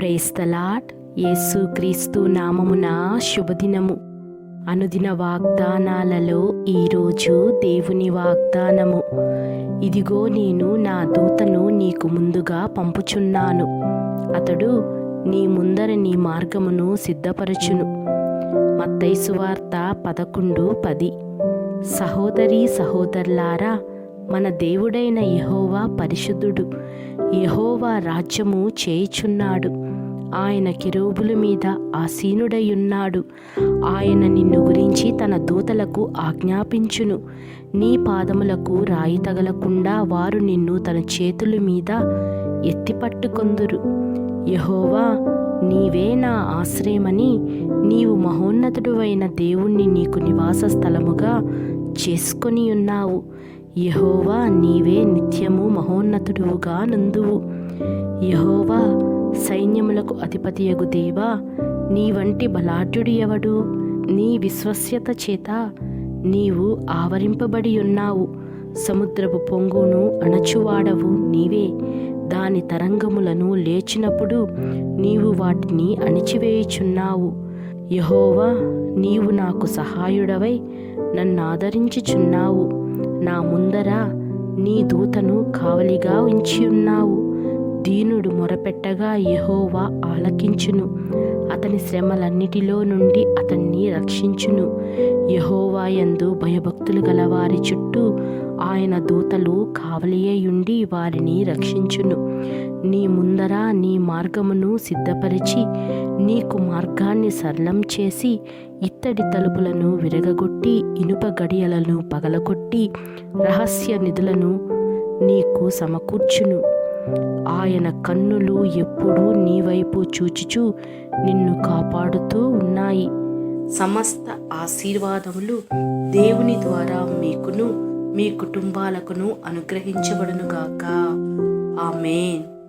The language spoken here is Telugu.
ప్రేస్తలాట్ యేసు క్రీస్తు నామమున శుభదినము. అనుదిన వాగ్దానాలలో ఈరోజు దేవుని వాగ్దానము. ఇదిగో నేను నా దూతను నీకు ముందుగా పంపుచున్నాను. అతడు నీ ముందర నీ మార్గమును సిద్ధపరచును. మత్తైసు వార్త పదకొండు పది. సహోదరి సహోదరులారా మన దేవుడైన యహోవా పరిశుద్ధుడు. యహోవా రాజ్యము చేయుచున్నాడు. ఆయన కిరోబుల మీద ఆసీనుడయ్యున్నాడు. ఆయన నిన్ను గురించి తన దూతలకు ఆజ్ఞాపించును. నీ పాదములకు రాయి తగలకుండా వారు నిన్ను తన చేతుల మీద ఎత్తిపట్టుకొందురు. యహోవా నీవే నా ఆశ్రయమని నీవు మహోన్నతుడువైన దేవుణ్ణి నీకు నివాస స్థలముగా చేసుకొని ఉన్నావు. యహోవా నీవే నిత్యము మహోన్నతుడువుగా నందువు యహోవా సైన్యములకు అధిపతియగు దేవా నీ వంటి బలాఢ్యుడు ఎవడు? నీ విశ్వస్యత చేత నీవు ఆవరింపబడి ఉన్నావు. సముద్రపు పొంగును అణచువాడవు నీవే. దాని తరంగములను లేచినప్పుడు నీవు వాటిని అణిచివేయుచున్నావు. యహోవా నీవు నాకు సహాయుడవై నన్ను ఆదరించుచున్నావు నా ముందర నీ దూతను కావలిగా ఉంచి ఉన్నావు దీనుడు మొరపెట్టగా యహోవా ఆలకించును. అతని శ్రమలన్నిటిలో నుండి అతన్ని రక్షించును. యెహోవా యందు భయభక్తులు గల వారి చుట్టూ ఆయన దూతలు కావలియేయుండి వారిని రక్షించును. నీ ముందర నీ మార్గమును సిద్ధపరిచి నీకు మార్గాన్ని సరళం చేసి ఇత్తడి తలుపులను విరగగొట్టి ఇనుప గడియలను పగలగొట్టి రహస్య నిధులను నీకు సమకూర్చును. ఆయన కన్నులు ఎప్పుడూ నీ వైపు నిన్ను కాపాడుతూ ఉన్నాయి. సమస్త ఆశీర్వాదములు దేవుని ద్వారా మీకును మీ కుటుంబాలకును అనుగ్రహించబడునుగాక. ఆమెన్.